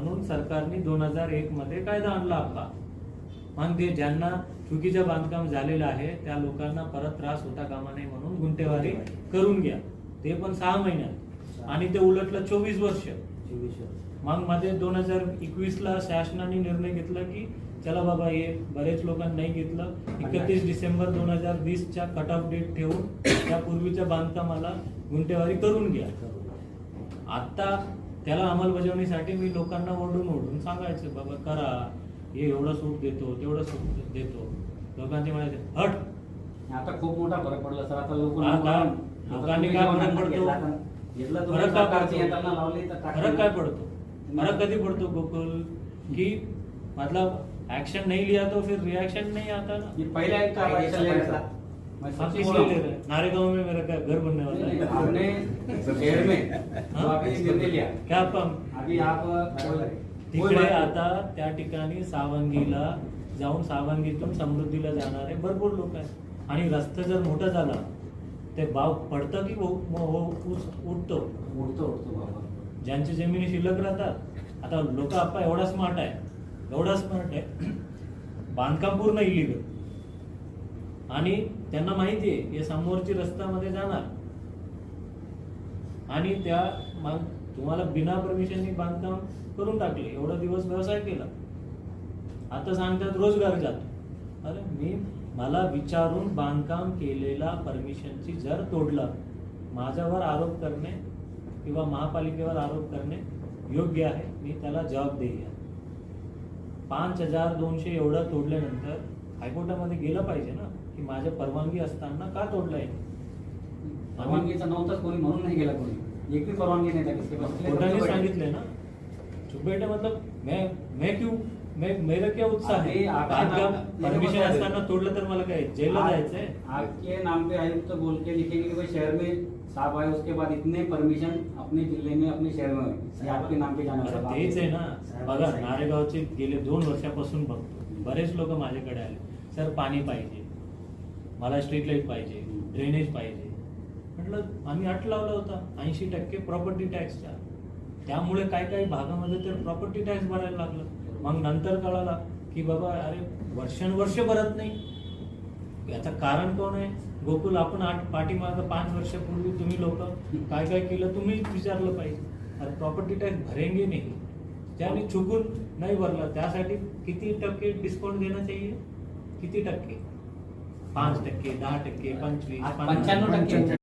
म्हणून सरकारने दोन हजार एक मध्ये कायदा आणला आपला. मग ते ज्यांना चुकीचं बांधकाम झालेलं आहे त्या लोकांना परत त्रास होता कामा नये म्हणून गुंठेवारी करून घ्या. ते पण सहा महिन्यात. आणि ते उलटलं चोवीस वर्ष. चोवीस वर्ष. मग मध्ये दोन हजार एकवीस ला शासनाने निर्णय घेतला की चला बाबा हे बरेच लोकांनी नाही घेतलं. एकतीस डिसेंबर दोन हजार वीस च्या कट ऑफ डेट ठेवून त्या पूर्वीच्या बांधकामाला गुंठेवारी करून घ्या. आता त्याला अंमलबजावणीसाठी मी लोकांना ओरडून ओरडून सांगायचं बाबा करा. हे एवढं सूट देतो तेवढं सूट देतो. लोकांचे म्हणायचे हट. आता खूप मोठा फरक पडला सर. आता लोक आता लोकांनी काय फरक पडतो? फरक काय पडतो? फरक काय पडतो? फरक कधी पडतो गोकुल? की मतलब एक्शन नहीं लिया तो फिर रिएक्शन नहीं आता ना? ये पहले का पैसा ले रहा था मैं हम सच्ची किस बोल लिए रहा ले हूँ। रहे हैं नारेगांव में मेरा क्या घर बनने वाला है. आपने शहर में हाँ? आपने निर्णय लिया क्या अभी आप कोई तिकडे बात नहीं। आता त्या ठिकाणी सावंगीला जाऊन सावंगीतून समृद्धीला जाणारे भरपूर लोक आहेत. आणि रस्ता जर मोठा झाला ते भाव पडतं की हो- उस- उठतो उडतो उडतो बाबा. ज्यांची जमिनी शिल्लक राहतात. आता लोक आपला एवढा स्मार्ट आहे. एवढा स्मार्ट आहे. बांधकाम पूर्ण इलिगल आणि त्यांना माहिती आहे हे समोरची रस्त्यामध्ये जाणार. आणि त्या मग तुम्हाला बिना परमिशननी बांधकाम करून टाकले. एवढा दिवस व्यवसाय केला. आता सांगतात रोजगार जातो. अरे मी मला विचारून बांधकाम केलेला परमिशनची जर तोडलं माझ्यावर आरोप करणे किंवा महापालिकेवर आरोप करणे योग्य आहे. मी त्याला जबाबदेही आहे पाच हजार दोनशे एवढं तोडल्यानंतर हायकोर्टामध्ये गेलं पाहिजे ना की माझ्या परवानगी असताना का तोडलंय परवानगीचा नव्हताच कोणी म्हणून नाही गेला कोणी. एक भी परवानगी नहीं था किसके पास कोर्टाने सांगितलंय ना? चुप बेटे मतलब मैं मैं क्यों मैं मेरा क्या उत्साह है? आपके बांधकाम नाम- परमिशन मेरे को असताना तोडलं तर मला काय जेलला जायचंय? आपके नाम पे आयुक्त बोल के लिखेंगे कि भाई शहर में साहब आए उसके बाद इतने परमिशन अपने जिले में अपने शहर में हुए. ये आपके नाम पे जाना अरे साहब, तेच आहे ना. बघा. नारेगावचे गेले दोन वर्षापासून बघतो. बरेच लोक माझ्याकडे आले. सर पाणी पाहिजे. मला स्ट्रीट लाइट पाहिजे. ड्रेनेज पाहिजे. म्हटलं आम्ही अट लावला होता ऐंशी टक्के प्रॉपर्टी टॅक्सच्या त्यामुळे काय काही भागामध्ये तर प्रॉपर्टी टॅक्स भरायला लागलं. मग नंतर कळाला की बाबा अरे वर्षानुवर्ष भरत नाही. याचं कारण कोण आहे? गोकुल आपण आठ पाठीमागं पाच वर्षापूर्वी तुम्ही लोक काय काय केलं तुम्ही विचारलं पाहिजे. अरे प्रॉपर्टी टॅक्स भरेंगे नाही. त्याने चुकून नाही भरला. त्यासाठी किती टक्के डिस्काउंट देणं चाहिए? किती टक्के? पाच टक्के दहा टक्के पंचवीस पंच्याण्णव टक्के.